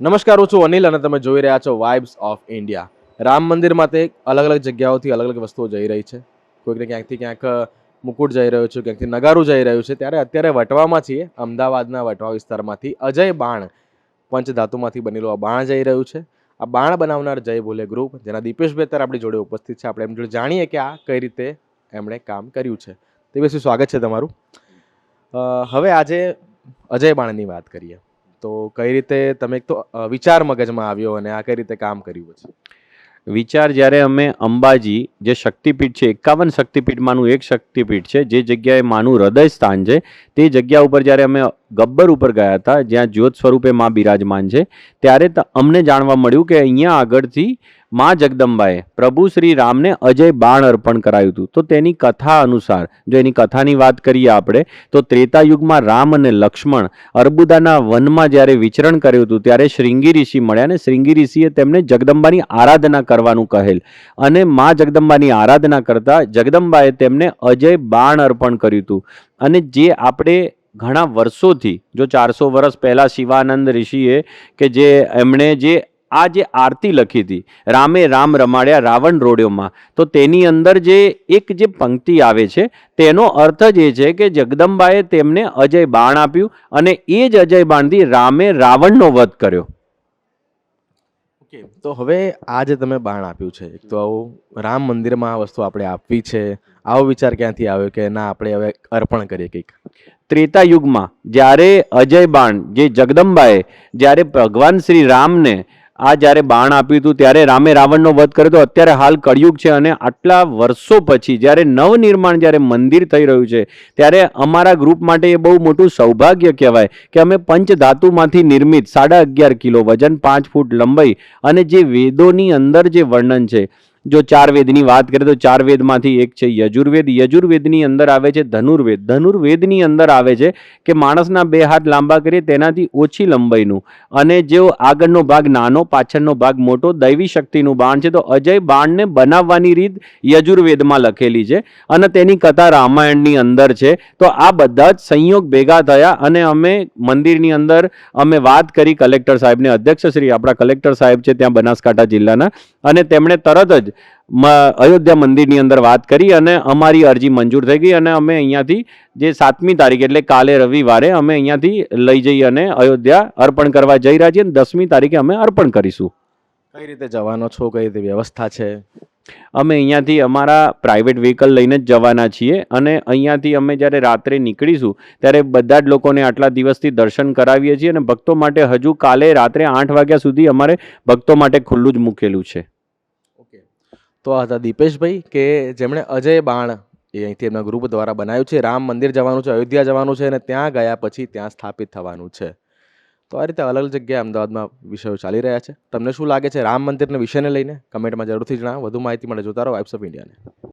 નમસ્કાર, હું છું અનિલ અને તમે જોઈ રહ્યા છો વાઇબ્સ ઓફ ઇન્ડિયા રામ મંદિર માટે અલગ અલગ જગ્યાઓથી અલગ અલગ વસ્તુઓ જઈ રહી છે. કોઈકને ક્યાંકથી ક્યાંક મુકુટ જઈ રહ્યો છે, ક્યાંકથી નગારું જઈ રહ્યું છે. ત્યારે અત્યારે વટવામાં છીએ, અમદાવાદના વટવા વિસ્તારમાંથી અજય બાણ પંચધાતુમાંથી બનેલું આ બાણ જઈ રહ્યું છે. આ બાણ બનાવનાર જય ભોલે ગ્રુપ જેના દીપેશભાઈ અત્યારે આપણી જોડે ઉપસ્થિત છે. આપણે એમ જોડે જાણીએ કે આ કઈ રીતે એમણે કામ કર્યું છે. તે વિશે સ્વાગત છે તમારું. હવે આજે અજય બાણની વાત કરીએ. તો કઈ રીતે તમે તો વિચાર મગજમાં આવ્યો અને આ કઈ રીતે કામ કર્યું પછી? વિચાર જ્યારે અમે અંબાજી, જે શક્તિપીઠ છે, એકાવન શક્તિપીઠમાંનું એક શક્તિપીઠ છે, જે જગ્યાએ માનું હૃદય સ્થાન છે, તે જગ્યા ઉપર જ્યારે અમે ગબ્બર ઉપર ગયા હતા, જ્યાં જ્યોત સ્વરૂપે મા બિરાજમાન છે, ત્યારે અમને જાણવા મળ્યું કે અહીંયા આગળથી માં જગદંબાએ પ્રભુ શ્રી રામને અજય બાણ અર્પણ કરાયું હતું. તો તેની કથા અનુસાર, જો એની કથાની વાત કરીએ આપણે, તો ત્રેતા યુગમાં રામ અને લક્ષ્મણ અર્બુદાના વનમાં જ્યારે વિચરણ કર્યું હતું, ત્યારે શ્રીંગી ઋષિ મળ્યા અને શ્રીંગી ઋષિએ તેમને જગદંબાની આરાધના કરવાનું કહેલ. અને મા જગદંબાની આરાધના કરતા જગદંબાએ તેમને અજય બાણ અર્પણ કર્યું હતું. અને જે આપણે ઘણા વર્ષોથી, જો ચારસો વર્ષ પહેલાં શિવાનંદ ઋષિએ કે જે એમણે જે આ જે આરતી લખી હતી રામે રામ રમાડ્યા રાવણ રોડ્યોમાં તો તેની અંદર જે એક જે પંક્તિ આવે છે તેનો અર્થ જ એ છે કે જગદંબાએ તેમને અજય બાણ આપ્યું અને એ જ અજય બાણથી રામે રાવણનો વધ કર્યો. ઓકે તો હવે આ જે તમે બાણ આપ્યું છે એક તો આવું રામ મંદિરમાં આ વસ્તુ આપણે આપવી છે આવો વિચાર ક્યાંથી આવ્યો કે ના આપણે હવે અર્પણ કરીએ કંઈક? ત્રેતા યુગમાં જ્યારે અજય બાણ જે જગદંબાએ જ્યારે ભગવાન શ્રી રામને આ જ્યારે બાણ આપ્યું હતું ત્યારે રામે રાવણનો વધ કર્યો તો અત્યારે હાલ કળિયુગ છે અને આટલા વર્ષો પછી જ્યારે નવનિર્માણ જ્યારે મંદિર થઈ રહ્યું છે, ત્યારે અમારા ગ્રુપ માટે એ બહુ મોટું સૌભાગ્ય કહેવાય કે અમે પંચધાતુમાંથી નિર્મિત સાડા અગિયાર કિલો વજન પાંચ ફૂટ લંબાઈ અને જે વેદોની અંદર જે વર્ણન છે જો ચાર વેદની વાત કરીએ તો ચાર વેદમાંથી એક છે યજુર્વેદ. યજુર્વેદની અંદર આવે છે ધનુર્વેદ. ધનુર્વેદની અંદર આવે છે કે માણસના બે હાથ લાંબા કરીએ તેનાથી ઓછી લંબાઈનું અને જો આગળનો ભાગ નાનો, પાછળનો ભાગ મોટો, દૈવી શક્તિનું બાણ છે તો અજય બાણને બનાવવાની રીત યજુર્વેદમાં લખેલી છે અને તેની કથા રામાયણની અંદર છે. તો આ બધા જ સંયોગ ભેગા થયા અને અમે મંદિરની અંદર અમે વાત કરી કલેક્ટર સાહેબને. અધ્યક્ષ શ્રી આપણા કલેક્ટર સાહેબ છે ત્યાં બનાસકાંઠા જિલ્લાના અને તેમણે તરત જ અયોધ્યા મંદિરની અંદર વાત કરી અને અમારી અરજી મંજૂર થઈ ગઈ અને અમે અહીંયાથી જે સાતમી તારીખ એટલે કાલે રવિવારે અમે અહીંયાથી લઈ જઈ અને અયોધ્યા અર્પણ કરવા જઈ રહ્યા છીએ અને દસમી તારીખે અમે અર્પણ કરીશું. કઈ રીતે જવાનો છો? કઈ રીતે વ્યવસ્થા છે? અમે અહીંયાથી અમારા પ્રાઇવેટ વ્હીકલ લઈને જ જવાના છીએ અને અહીંયાથી અમે જ્યારે રાત્રે નીકળીશું ત્યારે બધા જ લોકોને આટલા દિવસથી દર્શન કરાવીએ છીએ અને ભક્તો માટે હજુ કાલે રાત્રે આઠ વાગ્યા સુધી અમારે ભક્તો માટે ખુલ્લું જ મૂકેલું છે. તો આ હતા દીપેશભાઈ કે જેમણે અજય બાણ એ અહીંથી એમના ગ્રુપ દ્વારા બનાવ્યું છે. રામ મંદિર જવાનું છે, અયોધ્યા જવાનું છે અને ત્યાં ગયા પછી ત્યાં સ્થાપિત થવાનું છે. તો આ રીતે અલગ અલગ જગ્યાએ અમદાવાદમાં વિષયો ચાલી રહ્યા છે. તમને શું લાગે છે? રામ મંદિરના વિષયને લઈને કમેન્ટમાં જરૂરથી જણાવો. વધુ માહિતી મળે જોતા રહો વાઇબ્સ ઓફ ઇન્ડિયાને